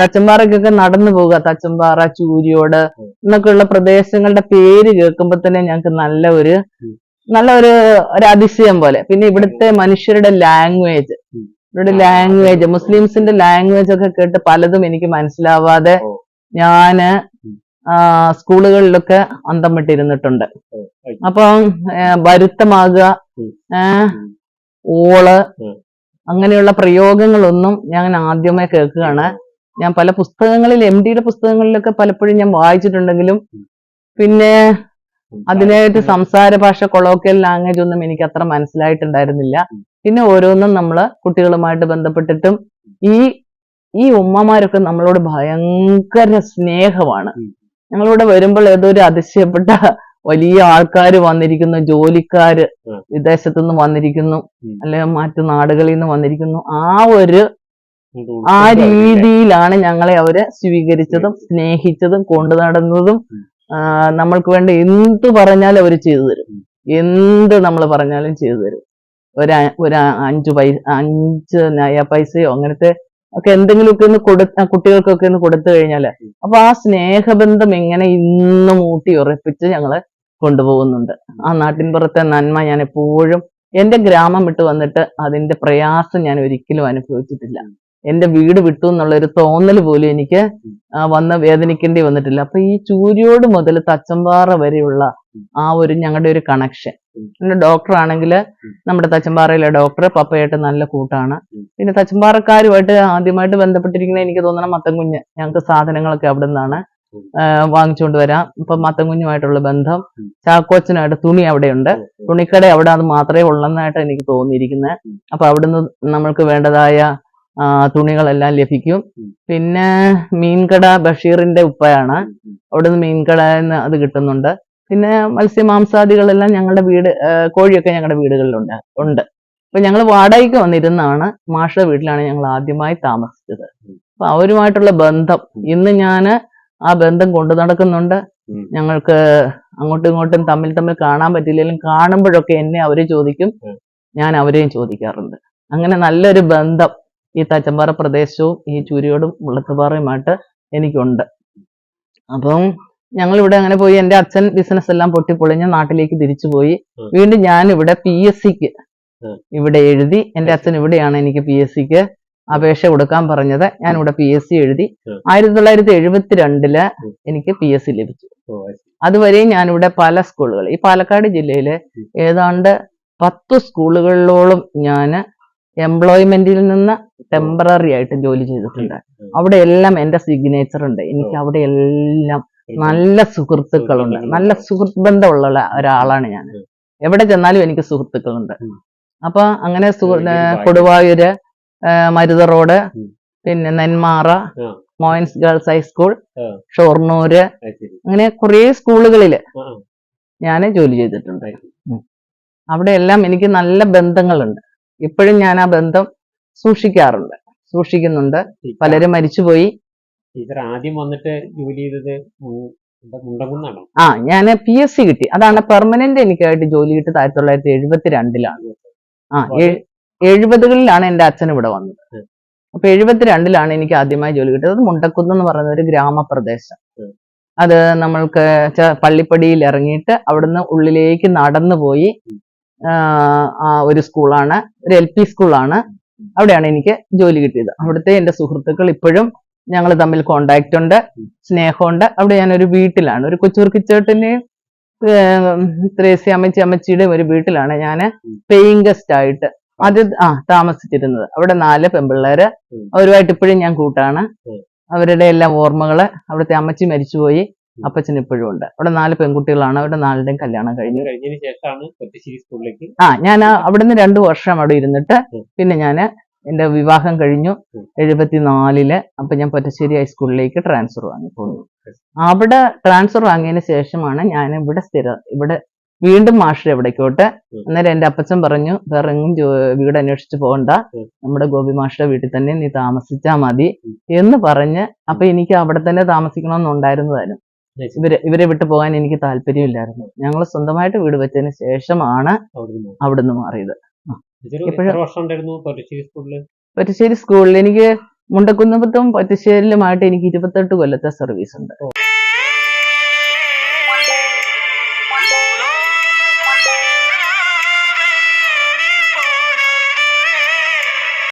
തച്ചമ്പാറയ്ക്കൊക്കെ നടന്നു പോവുക. തച്ചമ്പാറ ചൂരിയോട് എന്നൊക്കെയുള്ള പ്രദേശങ്ങളുടെ പേര് കേൾക്കുമ്പോ തന്നെ ഞങ്ങൾക്ക് നല്ല ഒരു. നല്ല ഒരു ഒരു അതിശയം പോലെ. പിന്നെ ഇവിടുത്തെ മനുഷ്യരുടെ ലാംഗ്വേജ്. ഇവരുടെ ലാംഗ്വേജ് മുസ്ലിംസിന്റെ ലാംഗ്വേജ് ഒക്കെ കേട്ട് പലതും എനിക്ക് മനസ്സിലാവാതെ. ഞാൻ സ്കൂളുകളിലൊക്കെ അന്തം വിട്ടിരുന്നിട്ടുണ്ട്. അപ്പം വരുത്തമാകുക. ഓൾ അങ്ങനെയുള്ള പ്രയോഗങ്ങളൊന്നും ഞാൻ ആദ്യമേ കേൾക്കുകയാണ്. ഞാൻ പല പുസ്തകങ്ങളിൽ എം ഡിയുടെ പുസ്തകങ്ങളിലൊക്കെ പലപ്പോഴും ഞാൻ വായിച്ചിട്ടുണ്ടെങ്കിലും പിന്നെ. അതിനായിട്ട് സംസാര ഭാഷ കൊളോക്കിയൽ ലാംഗ്വേജ് ഒന്നും എനിക്ക് അത്ര മനസ്സിലായിട്ടുണ്ടായിരുന്നില്ല പിന്നെ ഓരോന്നും നമ്മൾ കുട്ടികളുമായിട്ട് ബന്ധപ്പെട്ടിട്ടും ഈ ഈ ഉമ്മമാരൊക്കെ നമ്മളോട് ഭയങ്കര സ്നേഹമാണ്. ഞങ്ങളിവിടെ വരുമ്പോൾ ഏതോ ഒരു അതിശയപ്പെട്ട വലിയ ആൾക്കാർ വന്നിരിക്കുന്നു ജോലിക്കാര്. വിദേശത്തുനിന്ന് വന്നിരിക്കുന്നു. അല്ലെങ്കിൽ മറ്റു നാടുകളിൽ നിന്ന് വന്നിരിക്കുന്നു ആ ഒരു ആ രീതിയിലാണ് ഞങ്ങളെ അവർ സ്വീകരിച്ചതും സ്നേഹിച്ചതും കൊണ്ടു നടന്നതും നമ്മൾക്ക് വേണ്ട എന്ത് പറഞ്ഞാലും അവർ ചെയ്തു തരും. എന്ത് നമ്മൾ പറഞ്ഞാലും ചെയ്തു തരും. ഒരു ഒരു അഞ്ചു പൈസ അഞ്ച് നയ പൈസയോ അങ്ങനത്തെ ഒക്കെ എന്തെങ്കിലുമൊക്കെ ഒന്ന് കൊടു കുട്ടികൾക്കൊക്കെ ഒന്ന് കൊടുത്തു കഴിഞ്ഞാൽ അപ്പൊ ആ സ്നേഹബന്ധം എങ്ങനെ ഇന്നും ഊട്ടി ഉറപ്പിച്ച് ഞങ്ങൾ കൊണ്ടുപോകുന്നുണ്ട്. ആ നാട്ടിൻപുറത്തെ നന്മ ഞാൻ എപ്പോഴും എന്റെ ഗ്രാമം വിട്ട് വന്നിട്ട് അതിന്റെ പ്രയാസം ഞാൻ ഒരിക്കലും അനുഭവിച്ചിട്ടില്ല. എന്റെ വീട് വിട്ടു എന്നുള്ള ഒരു തോന്നൽ പോലും എനിക്ക് വന്ന വേദനിക്കേണ്ടി വന്നിട്ടില്ല അപ്പൊ ഈ ചൂരിയോട് മുതൽ തച്ചമ്പാറ വരെയുള്ള ആ ഒരു ഞങ്ങളുടെ ഒരു കണക്ഷൻ. പിന്നെ ഡോക്ടർ ആണെങ്കിൽ നമ്മുടെ തച്ചമ്പാറയിലെ ഡോക്ടർ പപ്പയായിട്ട് നല്ല കൂട്ടാണ് പിന്നെ തച്ചമ്പാറക്കാരുമായിട്ട് ആദ്യമായിട്ട് ബന്ധപ്പെട്ടിരിക്കുന്ന എനിക്ക് തോന്നണം മത്തൻകുഞ്ഞ് ഞങ്ങൾക്ക് സാധനങ്ങളൊക്കെ അവിടെ നിന്നാണ്. വാങ്ങിച്ചുകൊണ്ട് വരാം ഇപ്പൊ മത്തൻകുഞ്ഞുമായിട്ടുള്ള ബന്ധം. ചാക്കോച്ചനായിട്ട് തുണി അവിടെയുണ്ട്. തുണിക്കട അവിടെ അത് മാത്രമേ ഉള്ളെന്നായിട്ട് എനിക്ക് തോന്നിയിരിക്കുന്നത്. അപ്പൊ അവിടുന്ന് നമ്മൾക്ക് വേണ്ടതായ തുണികളെല്ലാം ലഭിക്കും. പിന്നെ മീൻകട ബഷീറിന്റെ ഉപ്പയാണ്. അവിടുന്ന് മീൻകട എന്ന് അത് കിട്ടുന്നുണ്ട്. പിന്നെ മത്സ്യമാംസാദികളെല്ലാം ഞങ്ങളുടെ വീട് കോഴിയൊക്കെ ഞങ്ങളുടെ വീടുകളിലുണ്ട് ഉണ്ട്. അപ്പൊ ഞങ്ങൾ വാടകയ്ക്ക് വന്നിരുന്നാണ് മാഷ വീട്ടിലാണ് ഞങ്ങൾ ആദ്യമായി താമസിച്ചത്. അപ്പൊ അവരുമായിട്ടുള്ള ബന്ധം ഇന്ന് ഞാൻ ആ ബന്ധം കൊണ്ടു നടക്കുന്നുണ്ട്. ഞങ്ങൾക്ക് അങ്ങോട്ടും ഇങ്ങോട്ടും തമ്മിൽ തമ്മിൽ കാണാൻ പറ്റില്ലെങ്കിലും കാണുമ്പോഴൊക്കെ എന്നെ അവർ ചോദിക്കും. ഞാൻ അവരെയും ചോദിക്കാറുണ്ട്. അങ്ങനെ നല്ലൊരു ബന്ധം ഈ തച്ചമ്പാറ പ്രദേശവും ഈ ചൂരിയോടും മുള്ളത്തുപാറയുമായിട്ട് എനിക്കുണ്ട്. അപ്പം ഞങ്ങൾ ഇവിടെ അങ്ങനെ പോയി എന്റെ അച്ഛൻ ബിസിനസ് എല്ലാം പൊട്ടിപ്പൊളിഞ്ഞ് നാട്ടിലേക്ക് തിരിച്ചു പോയി. വീണ്ടും ഞാൻ ഇവിടെ പി എസ് സിക്ക് ഇവിടെ എഴുതി എന്റെ അച്ഛൻ ഇവിടെയാണ് എനിക്ക് പി എസ് സിക്ക് അപേക്ഷ കൊടുക്കാൻ പറഞ്ഞത്. ഞാൻ ഇവിടെ പി എസ് സി എഴുതി. ആയിരത്തി തൊള്ളായിരത്തി എഴുപത്തിരണ്ടിൽ. എനിക്ക് പി എസ് സി ലഭിച്ചു. ഓ, ഞാൻ ഇവിടെ അതുവരെയും ഞാനിവിടെ പല സ്കൂളുകൾ ഈ പാലക്കാട് ജില്ലയിലെ ഏതാണ്ട് പത്ത് സ്കൂളുകളിലോളം ഞാൻ എംപ്ലോയ്മെന്റിൽ നിന്ന് ടെമ്പററി ആയിട്ട് ജോലി ചെയ്തിട്ടുണ്ട്. അവിടെ എല്ലാം എന്റെ സിഗ്നേച്ചർ ഉണ്ട്. എനിക്ക് അവിടെ എല്ലാം നല്ല സുഹൃത്തുക്കളുണ്ട്. നല്ല സുഹൃത്ത് ബന്ധമുള്ള ഒരാളാണ് ഞാൻ. എവിടെ ചെന്നാലും എനിക്ക് സുഹൃത്തുക്കളുണ്ട്. അപ്പൊ അങ്ങനെ കൊടുവായൂര് മരുത റോഡ് പിന്നെ Nenmara. Moyans girls high school. Shoranur അങ്ങനെ കുറേ സ്കൂളുകളിൽ. ഞാൻ ജോലി ചെയ്തിട്ടുണ്ട്. അവിടെ എല്ലാം എനിക്ക് നല്ല ബന്ധങ്ങളുണ്ട്. ഇപ്പോഴും ഞാൻ ആ ബന്ധം സൂക്ഷിക്കാറുണ്ട് സൂക്ഷിക്കുന്നുണ്ട്. പലരും മരിച്ചുപോയി. ടീച്ചർ ആദ്യം വന്നിട്ട് ജോലി ചെയ്തത് മുണ്ടകുന്നാണോ? ആ ഞാൻ പി എസ് സി കിട്ടി. അതാണ് പെർമനന്റ് എനിക്കായിട്ട് ജോലി കിട്ടിയത് ആയിരത്തി തൊള്ളായിരത്തി എഴുപത്തി രണ്ടിലാണ് ആ എഴ്- എഴുപതുകളിലാണ് എന്റെ അച്ഛൻ ഇവിടെ വന്നത്. അപ്പൊ എഴുപത്തിരണ്ടിലാണ് എനിക്ക് ആദ്യമായി ജോലി കിട്ടിയത്. അത് മുണ്ടക്കുന്ന് എന്ന് പറയുന്ന ഒരു ഗ്രാമപ്രദേശം. അത് നമ്മൾക്ക് പള്ളിപ്പടിയിൽ ഇറങ്ങിയിട്ട് അവിടുന്ന് ഉള്ളിലേക്ക് നടന്നു പോയി ഒരു സ്കൂളാണ് ഒരു എൽ പി സ്കൂളാണ്. അവിടെയാണ് എനിക്ക് ജോലി കിട്ടിയത്. അവിടുത്തെ എന്റെ സുഹൃത്തുക്കൾ ഇപ്പോഴും ഞങ്ങൾ തമ്മിൽ കോണ്ടാക്ട് ഉണ്ട് സ്നേഹമുണ്ട്. അവിടെ ഞാൻ ഒരു വീട്ടിലാണ് ഒരു കൊച്ചുർക്കിച്ചേട്ടന്റെയും ത്രേസി അമ്മച്ചി അമ്മച്ചിയുടെയും ഒരു വീട്ടിലാണ് ഞാൻ പേയിങ് ഗസ്റ്റ് ആയിട്ട് അത് ആ താമസിച്ചിരുന്നത്. അവിടെ നാല് പെമ്പിള്ളേര് അവരുമായിട്ട് ഇപ്പോഴും ഞാൻ കൂട്ടാണ്. അവരുടെ എല്ലാ ഓർമ്മകൾ അവിടുത്തെ അമ്മച്ചി മരിച്ചുപോയി. അപ്പച്ചൻ ഇപ്പോഴും ഉണ്ട്. അവിടെ നാല് പെൺകുട്ടികളാണ്. അവരുടെ നാലിന്റെയും കല്യാണം കഴിഞ്ഞു. കഴിഞ്ഞതിന് ശേഷമാണ് കൊറ്റശ്ശേരി സ്കൂളിലേക്ക് ആ ഞാൻ അവിടെ നിന്ന് രണ്ടു വർഷം അവിടെ ഇരുന്നിട്ട് പിന്നെ ഞാൻ എന്റെ വിവാഹം കഴിഞ്ഞു. എഴുപത്തിനാലിൽ അപ്പൊ ഞാൻ പൊറ്റശ്ശേരി ഹൈസ്കൂളിലേക്ക് ട്രാൻസ്ഫർ വാങ്ങി പോന്നു അവിടെ ട്രാൻസ്ഫർ വാങ്ങിയതിന് ശേഷമാണ് ഞാൻ ഇവിടെ സ്ഥിര ഇവിടെ വീണ്ടും മാഷ് എവിടേക്കോട്ട്. അന്നേരം എന്റെ അപ്പച്ചൻ പറഞ്ഞു വേറെ എങ്ങും വീട് അന്വേഷിച്ച് പോകണ്ട. നമ്മുടെ ഗോപി മാഷിയുടെ വീട്ടിൽ തന്നെ നീ താമസിച്ചാ മതി. എന്ന് പറഞ്ഞ് അപ്പൊ എനിക്ക് അവിടെ തന്നെ താമസിക്കണമെന്നുണ്ടായിരുന്നതായിരുന്നു ഇവരെ ഇവരെ വിട്ടു പോകാൻ എനിക്ക് താല്പര്യമില്ലായിരുന്നു. ഞങ്ങൾ സ്വന്തമായിട്ട് വീട് വെച്ചതിന് ശേഷമാണ് അവിടുന്ന് മാറിയത്. പൊറ്റശ്ശേരി സ്കൂളിൽ എനിക്ക് മുണ്ടക്കുന്നപ്പത്തും പറ്റുശ്ശേരിലുമായിട്ട് എനിക്ക് ഇരുപത്തെട്ട് കൊല്ലത്തെ സർവീസ് ഉണ്ട്.